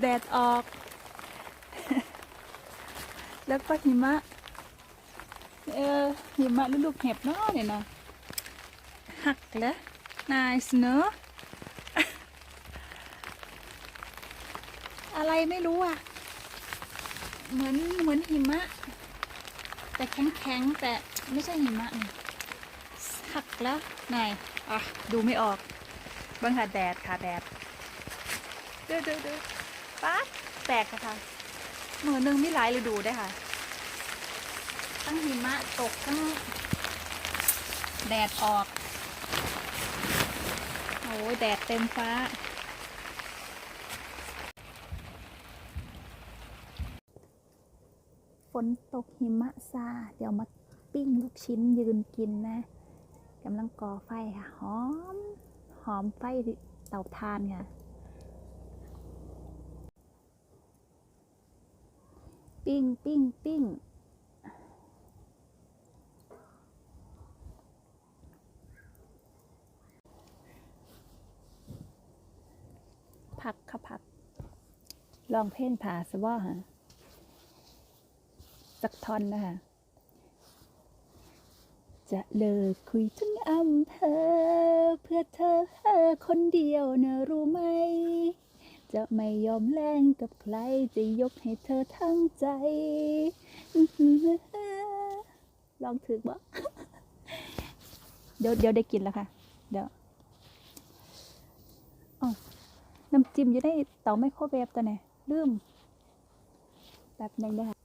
แดดออก แล้วก็หิมะ เออหิมะลูกๆเห็บเนาะเนี่ยนะหักแล้วนายเสนออะไรไม่รู้อะ เหมือนเหมือนหิมะ แต่แข็งๆแต่ไม่ใช่หิมะนี่หักแล้วนายอะ ดูไม่ออกเบังค่ะแดดค่ะแดดดูดูดู ป๊าแตกค่ะค่ะมือหนึงมีหลายฤดูได้ค่ะ ทั้งหิมะตกทั้งแดดออก โอ้ยแดดเต็มฟ้า ฝนตกหิมะซา เดี๋ยวมาปิ้งลูกชิ้นยืนกินนะกำลังก่อไฟค่ะ หอม หอมไฟเตาถ่านค่ะ ปิ้งปิ้งปิ้งผักค่ะผัก ลองเพ่นผ่าสว่าฮะสักท่อนนะคะจะเลิกคุยทั้งอำเภอ เพื่อเธอคนเดียวนะรู้ไหม จะไม่ยอมแลงกับใคร จะยกให้เธอทั้งใจ ลองถือบ่เดี๋ยวเดี๋ยวได้กินแล้วค่ะ เดี๋ยวอ๋อน้ำจิ้มอยู่ในเตาไมโครเวฟตัวไหนลืมแบบหนึงเด้อค่ะ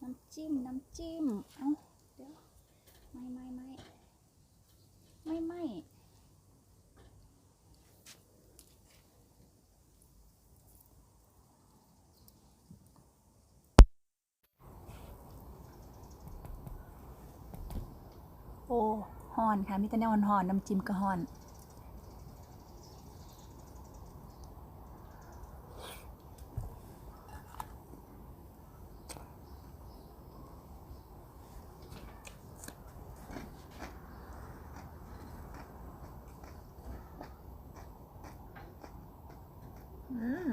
น้ำจิ้ม น้ำจิ้ม เอ้า เดี๋ยว ไม่ไม่ไม่ไม่ไม่ โอฮอนค่ะมีแต่แนวฮอนๆน้ำจิ้มก็ฮอน อืม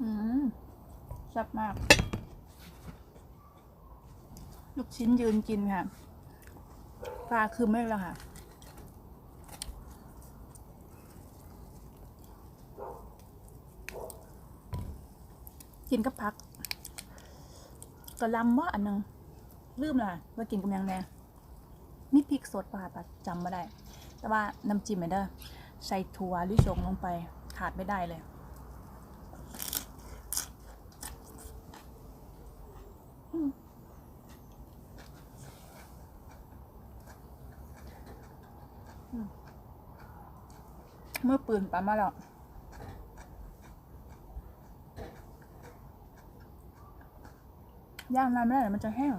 อืมแซ่บมาก ลูกชิ้นยืนกินค่ะปลาคือไม่แล้วค่ะกินกับพักกระลำว่าอันหนึงลืมละว่ากินกับยังแน่มีพริกสดป่ะปะจำไม่ได้ แต่ว่าน้ำจิ้มเนี่ยเด้ใส่ถั่วลิสงลงไปขาดไม่ได้เลย เมื่อปืนปั๊มมาแล้วย่างนานไม่ได้มันจะแห้ง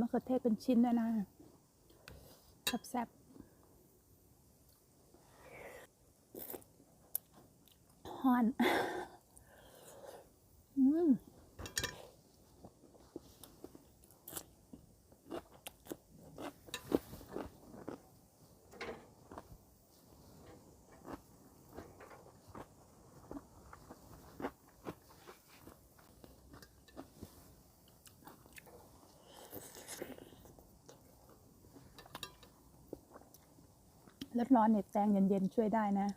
มะเขือเทศเป็นชิ้นด้วยนะแซ่บๆฮอน อืม รสร้อนเนี่ยแตงเย็นๆช่วยได้นะ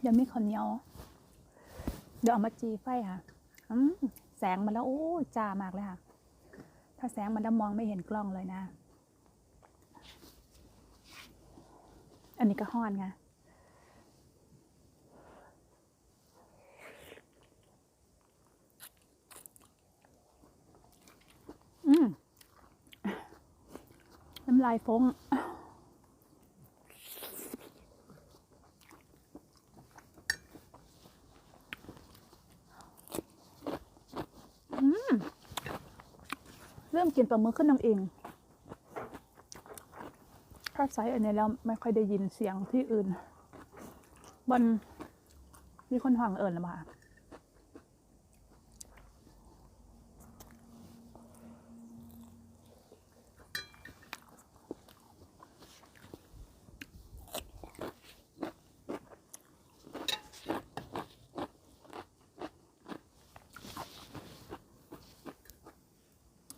เดี๋ยวมีข้าวเหนียว เดี๋ยวเอามาจีไฟค่ะอืมแสงมันแล้ว โอ้จ้ามากเลยค่ะ ถ้าแสงมันแล้วมองไม่เห็นกล้องเลยนะ อั นนี้ก็ห้อนไงอืมน้ำลายฟงอืมเริ่มกินปลาหมึกขึ้นน้ำเอง ถ้าไซส์อันนี้แล้วไม่ค่อยได้ยินเสียงที่อื่น บนมีคนห่างเอิญหรือเปล่า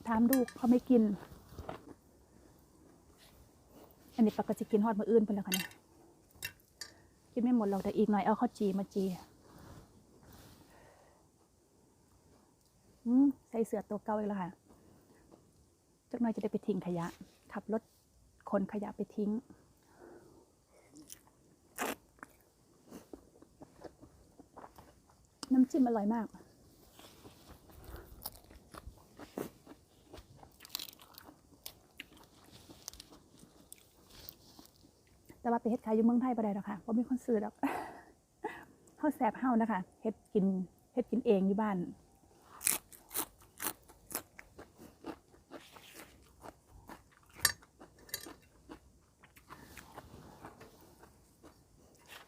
ถามลูกเขาไม่กิน อันนี้ปกติกินฮอดมืออื่นไปแล้วค่ะเนี่ยกินไม่หมดหรอกแต่อีกหน่อยเอาข้าวจีมาจีใส่เสื้อตัวเก่าอีกแล้วค่ะจักหน่อยจะได้ไปทิ้งขยะ ขับรถขนขยะไปทิ้ง น้ำจิ้มอร่อยมาก แต่ว่าไปเฮ็ดขายอยู่เมืองไทยบ่ได้หรอกค่ะเพราะมีคนซื้อดอกเฮาแสบเฮานะคะเฮ็ดกินเฮ็ดกินเองอยู่บ้าน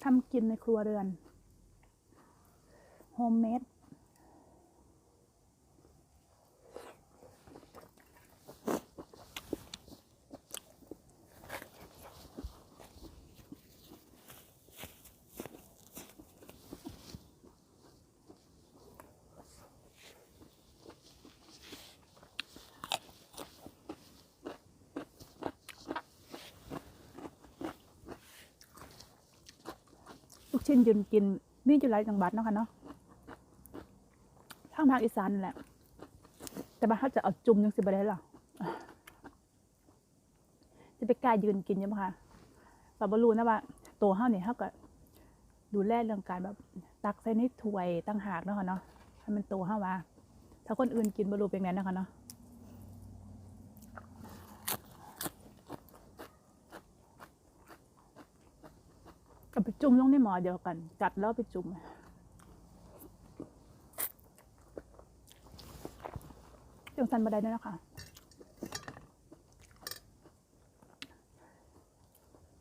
ทำกินในครัวเรือนโฮมเมด ชิ้นยืนกินมีอยู่หลายจังหวัดเนาะค่ะเนาะทางภาคอีสานแหละ แต่บ้านเขาจะเอาจุ่มยังสิบได้หรอจะไปกล้ายืนกินยังไงคะเราบรู้นะว่าตัวเขาเนี่ยเขาก็ดูแลเรื่องการแบบตักใส่ในถ้วยตั้งหากเนาะค่ะเนาะให้มันโตเขาว่าถ้าคนอื่นกินบรู้เป็นไงนะคะเนาะ เอา ไปจุ่มลงในหม้อเดียวกันกัดแล้วไปจุ่มจังสันบันไดด้วยนะคะ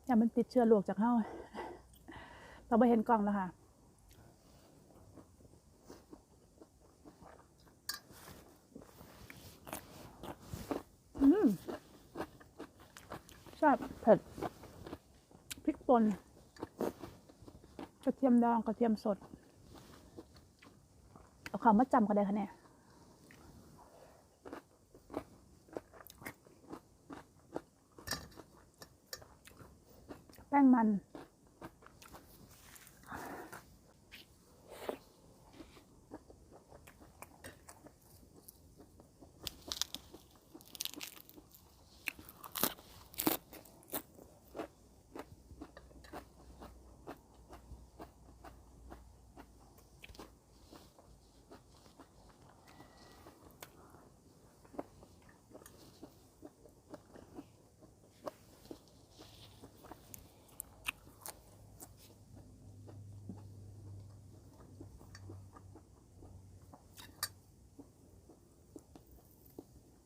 อย่ามันติดเชื้อโรคจากเฮ้าเราไปเห็นกล่องแล้วค่ะอืมชอบเผ็ดพริกป่น กระเทียมดองกระเทียมสด เอาคำมาจำก็ได้คะเนี่ยแป้งมัน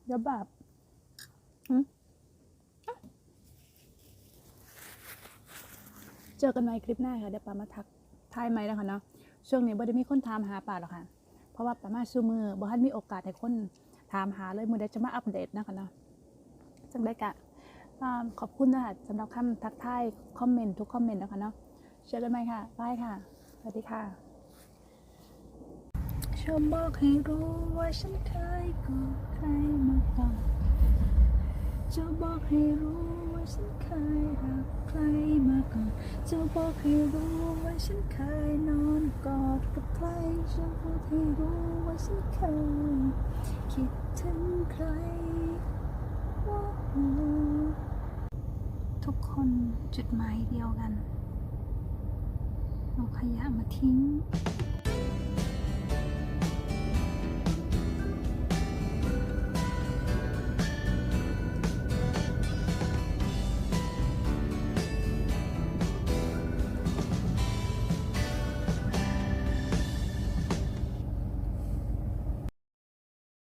เดี๋ยวแบบเจอกันใหม่คลิปหน้าค่ะเดี๋ยวปามาทักทายไหมนะคะเนาะช่วงนี้บ่ได้มีคนถามหาป่าหรอกค่ะ เพราะว่าปามาซูมือบ่ทันมีโอกาสให้คนถามหาเลยมือได้จะมาอัปเดตนะคะเนาะจังได้กะขอบคุณนะคะสำหรับคำทักทายคอมเมนต์ทุกคอมเมนต์นะคะเนาะเจอกันใหม่ค่ะบายค่ะสวัสดีค่ะ อบบอกให้รู้ว่าฉันเคยกอดใครมาก่อนจะบอกให้รู้ว่าฉันเคยรักใครมาก่อนจะบอกให้รู้ว่าฉันเคยนอนกอดกับใครจะบอกให้รู้ว่าฉันเคยคิดถึงใครว่าทุกคนจุดหมายเดียวกัน เอาขยะมาทิ้ง